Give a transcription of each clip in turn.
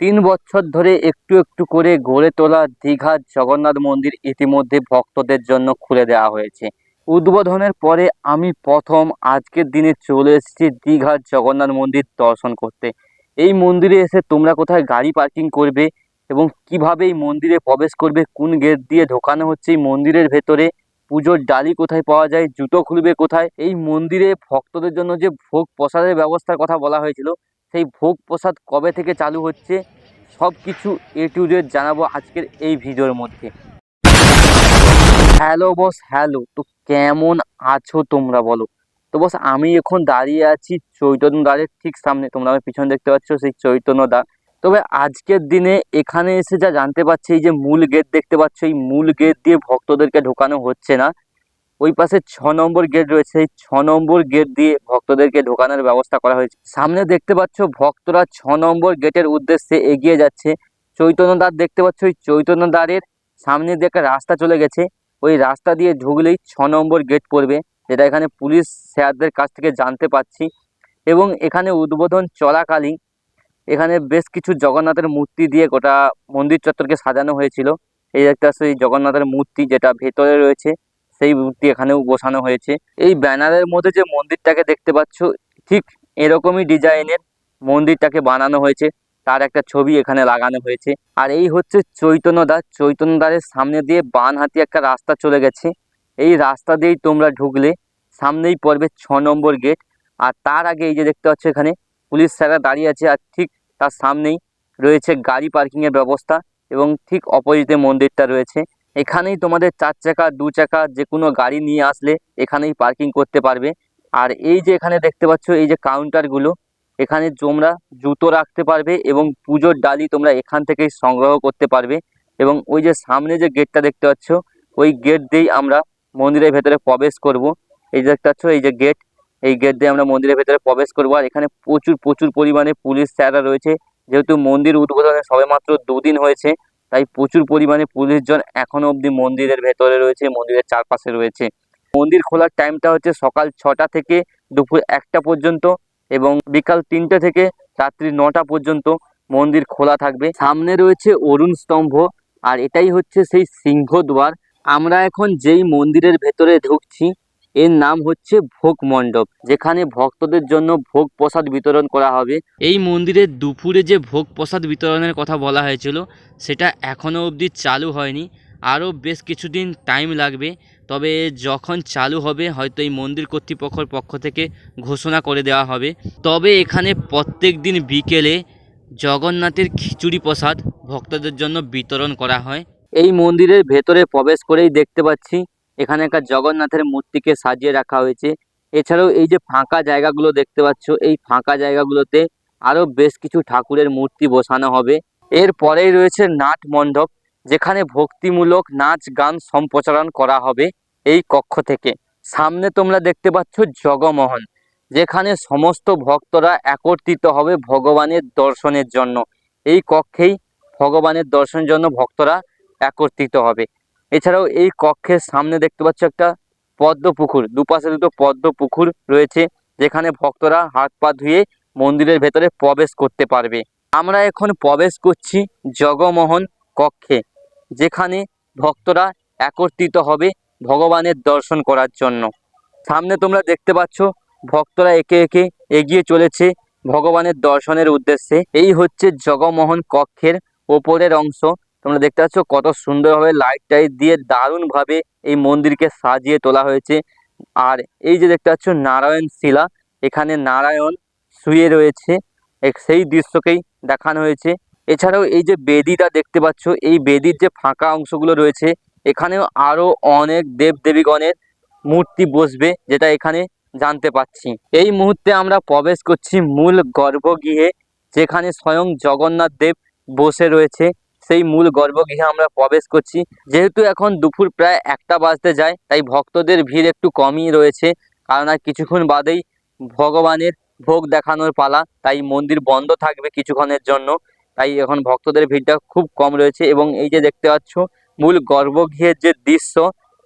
তিন বছর ধরে একটু একটু করে গড়ে তোলা দীঘার জগন্নাথ মন্দির ইতিমধ্যে ভক্তদের জন্য খুলে দেওয়া হয়েছে। উদ্বোধনের পরে আমি প্রথম আজকের দিনে চলে এসেছি দীঘার জগন্নাথ মন্দির দর্শন করতে। এই মন্দিরে এসে তোমরা কোথায় গাড়ি পার্কিং করবে এবং কীভাবে এই মন্দিরে প্রবেশ করবে, কোন গেট দিয়ে ঢোকানো হচ্ছে, এই মন্দিরের ভেতরে পুজোর ডালি কোথায় পাওয়া যায়, জুতো খুলবে কোথায়, এই মন্দিরে ভক্তদের জন্য যে ভোগ প্রসাদের ব্যবস্থার কথা বলা হয়েছিল সেই ভোগ প্রসাদ কবে থেকে চালু হচ্ছে, সব কিছু এ টু জেড জানাব আজকের এই ভিডিওর মধ্যে। হ্যালো বস হ্যালো তো কেমন আছো তোমরা বলো? তো বস আমি এখন দাঁড়িয়ে আছি চৈতন্য দ্বারের ঠিক সামনে। তোমরা আমার পিছনে দেখতে পাচ্ছ সেই চৈতন্য দ্বার তবে আজকের দিনে এখানে এসে যা জানতে পারছি, এই যে মূল গেট দেখতে পাচ্ছ, এই মূল গেট দিয়ে ভক্তদেরকে ঢোকানো হচ্ছে না। ওই পাশে ছ নম্বর গেট রয়েছে। এই ছ নম্বর গেট দিয়ে ভক্তদেরকে ঢোকানোর ব্যবস্থা করা হয়েছে। সামনে দেখতে পাচ্ছ ভক্তরা ছ নম্বর গেটের উদ্দেশ্যে এগিয়ে যাচ্ছে। চৈতন্য দ্বার দেখতে পাচ্ছ, ওই চৈতন্য দ্বারের সামনে দিয়ে একটা রাস্তা চলে গেছে। ওই রাস্তা দিয়ে ঢুকলেই ছ নম্বর গেট পড়বে, যেটা এখানে পুলিশ স্যারদের কাছ থেকে জানতে পাচ্ছি। এবং এখানে উদ্বোধন চলাকালীন এখানে বেশ কিছু জগন্নাথের মূর্তি দিয়ে গোটা মন্দির চত্বরকে সাজানো হয়েছিল। এই একটা সেই জগন্নাথের মূর্তি যেটা ভেতরে রয়েছে। সেই মূর্তি এখানেও বসানো হয়েছে। এই ব্যানারের মধ্যে যে মন্দিরটাকে দেখতে পাচ্ছ, ঠিক এরকমই ডিজাইনের মন্দিরটাকে বানানো হয়েছে। তার একটা ছবি এখানে লাগানো হয়েছে। আর এই হচ্ছে চৈতন্যদ্বার চৈতন্যদ্বারের সামনে দিয়ে বান হাতি একটা রাস্তা চলে গেছে। এই রাস্তা দিয়েই তোমরা ঢুকলে সামনেই পড়বে ছ নম্বর গেট। আর তার আগে এই যে দেখতে পাচ্ছ এখানে পুলিশ স্যাররা দাঁড়িয়ে আছে আর ঠিক তার সামনেই রয়েছে গাড়ি পার্কিংয়ের ব্যবস্থা এবং ঠিক অপোজিটে মন্দিরটা রয়েছে। এখানেই তোমাদের চার চাকা, দু চাকা, যে কোনো গাড়ি নিয়ে আসলে এখানেই পার্কিং করতে পারবে। আর এই যে এখানে দেখতে পাচ্ছ, এই যে কাউন্টারগুলো এখানে তোমরা জুতো রাখতে পারবে এবং পুজোর ডালি তোমরা এখান থেকেই সংগ্রহ করতে পারবে। এবং ওই যে সামনে যে গেটটা দেখতে পাচ্ছ, ওই গেট দিয়েই আমরা মন্দিরের ভেতরে প্রবেশ করব। এই যে দেখতে পাচ্ছ, এই যে গেট এই গেট দিয়ে আমরা মন্দিরের ভেতরে প্রবেশ করব। আর এখানে প্রচুর প্রচুর পরিমাণে পুলিশ স্যাররা রয়েছে। যেহেতু মন্দির উদ্বোধনে সবেমাত্র দুদিন হয়েছে তাই প্রচুর পরিমাণে পুলিশজন এখনও অবধি মন্দিরের ভেতরে রয়েছে, মন্দিরের চারপাশে রয়েছে। মন্দির খোলার টাইমটা হচ্ছে সকাল ছটা থেকে দুপুর একটা পর্যন্ত এবং বিকাল তিনটে থেকে রাত্রি নটা পর্যন্ত মন্দির খোলা থাকবে। সামনে রয়েছে অরুণ স্তম্ভ আর এটাই হচ্ছে সেই সিংহদ্বার। আমরা এখন যেই মন্দিরের ভেতরে ঢুকছি এর নাম হচ্ছে ভোগ মণ্ডপ, যেখানে ভক্তদের জন্য ভোগ প্রসাদ বিতরণ করা হবে। এই মন্দিরে দুপুরে যে ভোগ প্রসাদ বিতরণের কথা বলা হয়েছিল, সেটা এখনও অবধি চালু হয়নি। আরও বেশ কিছুদিন টাইম লাগবে, তবে যখন চালু হবে, হয়তো এই মন্দির কর্তৃপক্ষের পক্ষ থেকে ঘোষণা করে দেওয়া হবে। তবে এখানে প্রত্যেক দিন বিকেলে জগন্নাথের খিচুড়ি প্রসাদ ভক্তদের জন্য বিতরণ করা হয়। এই মন্দিরের ভেতরে প্রবেশ করেই দেখতে পাচ্ছি এখানে একটা জগন্নাথের মূর্তিকে সাজিয়ে রাখা হয়েছে। এছাড়াও এই যে ফাঁকা জায়গাগুলো দেখতে পাচ্ছ, এই ফাঁকা জায়গাগুলোতে আরও বেশ কিছু ঠাকুরের মূর্তি বসানো হবে। এর পরেই রয়েছে নাট মণ্ডপ, যেখানে ভক্তিমূলক নাচ গান সম্প্রচারণ করা হবে এই কক্ষ থেকে। সামনে তোমরা দেখতে পাচ্ছ জগমোহন, যেখানে সমস্ত ভক্তরা একত্রিত হবে ভগবানের দর্শনের জন্য। এই কক্ষেই ভগবানের দর্শনের জন্য ভক্তরা একত্রিত হবে। এছাড়াও এই কক্ষের সামনে দেখতে পাচ্ছ একটা পদ্ম পুকুর দুপাশে দুটো পদ্ম পুকুর রয়েছে, যেখানে ভক্তরা হাত পা ধুয়ে মন্দিরের ভেতরে প্রবেশ করতে পারবে। আমরা এখন প্রবেশ করছি জগমোহন কক্ষে, যেখানে ভক্তরা একত্রিত হবে ভগবানের দর্শন করার জন্য। সামনে তোমরা দেখতে পাচ্ছ ভক্তরা একে একে এগিয়ে চলেছে ভগবানের দর্শনের উদ্দেশ্যে। এই হচ্ছে জগমোহন কক্ষের ওপরের অংশ। তোমরা দেখতে পাচ্ছ কত সুন্দরভাবে লাইট টাইট দিয়ে দারুণভাবে এই মন্দিরকে সাজিয়ে তোলা হয়েছে। আর এই যে দেখতে পাচ্ছ নারায়ণ শিলা, এখানে নারায়ণ শুয়ে রয়েছে। সেই দৃশ্যকেই দেখানো হয়েছে। এছাড়াও এই যে বেদিটা দেখতে পাচ্ছ, এই বেদির যে ফাঁকা অংশগুলো রয়েছে, এখানেও আরও অনেক দেব দেবীগণের মূর্তি বসবে, যেটা এখানে জানতে পাচ্ছি। এই মুহূর্তে আমরা প্রবেশ করছি মূল গর্ভগৃহে, যেখানে স্বয়ং জগন্নাথ দেব বসে রয়েছে। সেই মূল গর্ভগৃহে আমরা প্রবেশ করছি। যেহেতু এখন দুপুর প্রায় একটা বাজতে যায়, তাই ভক্তদের ভিড় একটু কমই রয়েছে। কারণ আর কিছুক্ষণ বাদেই ভগবানের ভোগ দেখানোর পালা, তাই মন্দির বন্ধ থাকবে কিছুক্ষণের জন্য। তাই এখন ভক্তদের ভিড়টা খুব কম রয়েছে এবং এই যে দেখতে পাচ্ছ, মূল গর্ভগৃহের যে দৃশ্য,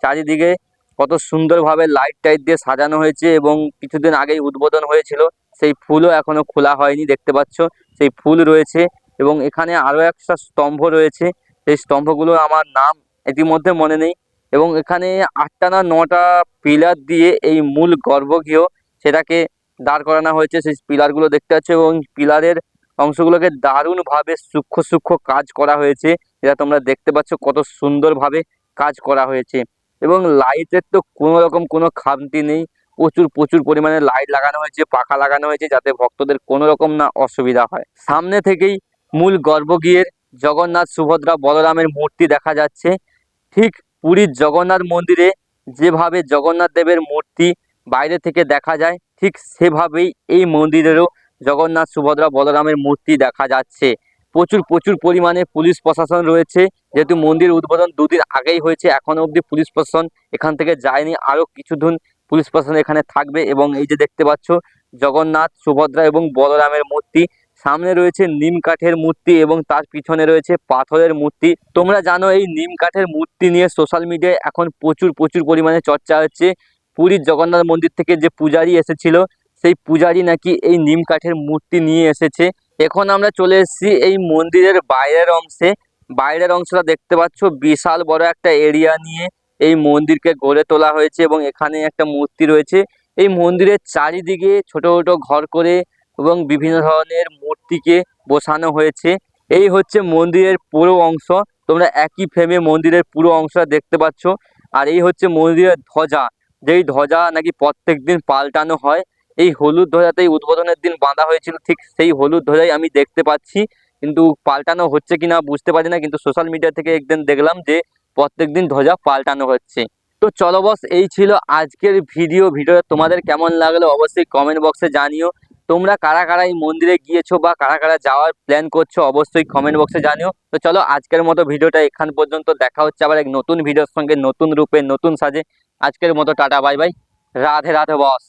চারিদিকে কত সুন্দরভাবে লাইট টাইট দিয়ে সাজানো হয়েছে এবং কিছুদিন আগেই উদ্বোধন হয়েছিল। সেই ফুলও এখনও খোলা হয়নি, দেখতে পাচ্ছ। সেই ফুল রয়েছে এবং এখানে আরও একটা স্তম্ভ রয়েছে। সেই স্তম্ভগুলো আমার নাম ইতিমধ্যে মনে নেই এবং এখানে আটটা না নটা পিলার দিয়ে এই মূল গর্ভগৃহ সেটাকে দাঁড় করানো হয়েছে। সেই পিলারগুলো দেখতে পাচ্ছ এবং পিলারের অংশগুলোকে দারুণভাবে সূক্ষ্ম সূক্ষ্ম কাজ করা হয়েছে। যেটা তোমরা দেখতে পাচ্ছ কত সুন্দরভাবে কাজ করা হয়েছে এবং লাইটের তো কোনো রকম কোনো খামতি নেই। প্রচুর প্রচুর পরিমাণে লাইট লাগানো হয়েছে, পাখা লাগানো হয়েছে যাতে ভক্তদের কোনো রকম না অসুবিধা হয়। সামনে থেকেই মূল গর্ভগৃহের জগন্নাথ সুভদ্রা বলরামের মূর্তি দেখা যাচ্ছে। ঠিক পুরীর জগন্নাথ মন্দিরে যেভাবে জগন্নাথ দেবের মূর্তি বাইরে থেকে দেখা যায়, ঠিক সেভাবেই এই মন্দিরেরও জগন্নাথ সুভদ্রা বলরামের মূর্তি দেখা যাচ্ছে। প্রচুর প্রচুর পরিমাণে পুলিশ প্রশাসন রয়েছে। যেহেতু মন্দির উদ্বোধন দুদিন আগেই হয়েছে, এখনও অবধি পুলিশ প্রশাসন এখান থেকে যায়নি। আরও কিছুদিন পুলিশ প্রশাসন এখানে থাকবে এবং এই যে দেখতে পাচ্ছ, জগন্নাথ সুভদ্রা এবং বলরামের মূর্তি সামনে রয়েছে নিম কাঠের মূর্তি এবং তার পিছনে রয়েছে পাথরের মূর্তি। তোমরা জানো এই নিম কাঠের মূর্তি নিয়ে সোশ্যাল মিডিয়ায় এখন প্রচুর প্রচুর পরিমাণে চর্চা হচ্ছে। পুরীর জগন্নাথ মন্দির থেকে যে পূজারি এসেছিল, সেই পূজারি নাকি এই নিম কাঠের মূর্তি নিয়ে এসেছে। এখন আমরা চলে এসেছি এই মন্দিরের বাইরের অংশে। বাইরের অংশটা দেখতে পাচ্ছ, বিশাল বড় একটা এরিয়া নিয়ে এই মন্দিরকে গড়ে তোলা হয়েছে এবং এখানে একটা মূর্তি রয়েছে। এই মন্দিরের চারিদিকে ছোট ছোট ঘর করে এবং বিভিন্ন ধরনের মূর্তিকে বসানো হয়েছে। এই হচ্ছে মন্দিরের পুরো অংশ। তোমরা একই ফ্রেমে মন্দিরের পুরো অংশটা দেখতে পাচ্ছ। আর এই হচ্ছে মন্দিরের ধ্বজা। যেই ধ্বজা নাকি প্রত্যেক দিন পাল্টানো হয়, এই হলুদ ধ্বজাতেই উদ্বোধনের দিন বাঁধা হয়েছিল। ঠিক সেই হলুদ ধ্বজাই আমি দেখতে পাচ্ছি। কিন্তু পাল্টানো হচ্ছে কিনা বুঝতে পারি না, কিন্তু সোশ্যাল মিডিয়া থেকে একদিন দেখলাম যে প্রত্যেক দিন ধ্বজা পাল্টানো হচ্ছে। তো চলো বস এই ছিল আজকের ভিডিও ভিডিওটা তোমাদের কেমন লাগল অবশ্যই কমেন্ট বক্সে জানিও। তোমরা কারা কারা এই মন্দিরে গিয়েছো বা কারা কারা যাওয়ার প্ল্যান করছ অবশ্যই কমেন্ট বক্সে জানিও। তো চলো আজকের মতো ভিডিওটা এখান পর্যন্ত। দেখা হচ্ছে আবার এক নতুন ভিডিওর সঙ্গে, নতুন রূপে, নতুন সাজে। আজকের মতো tata, bye bye. Radhe Radhe boss.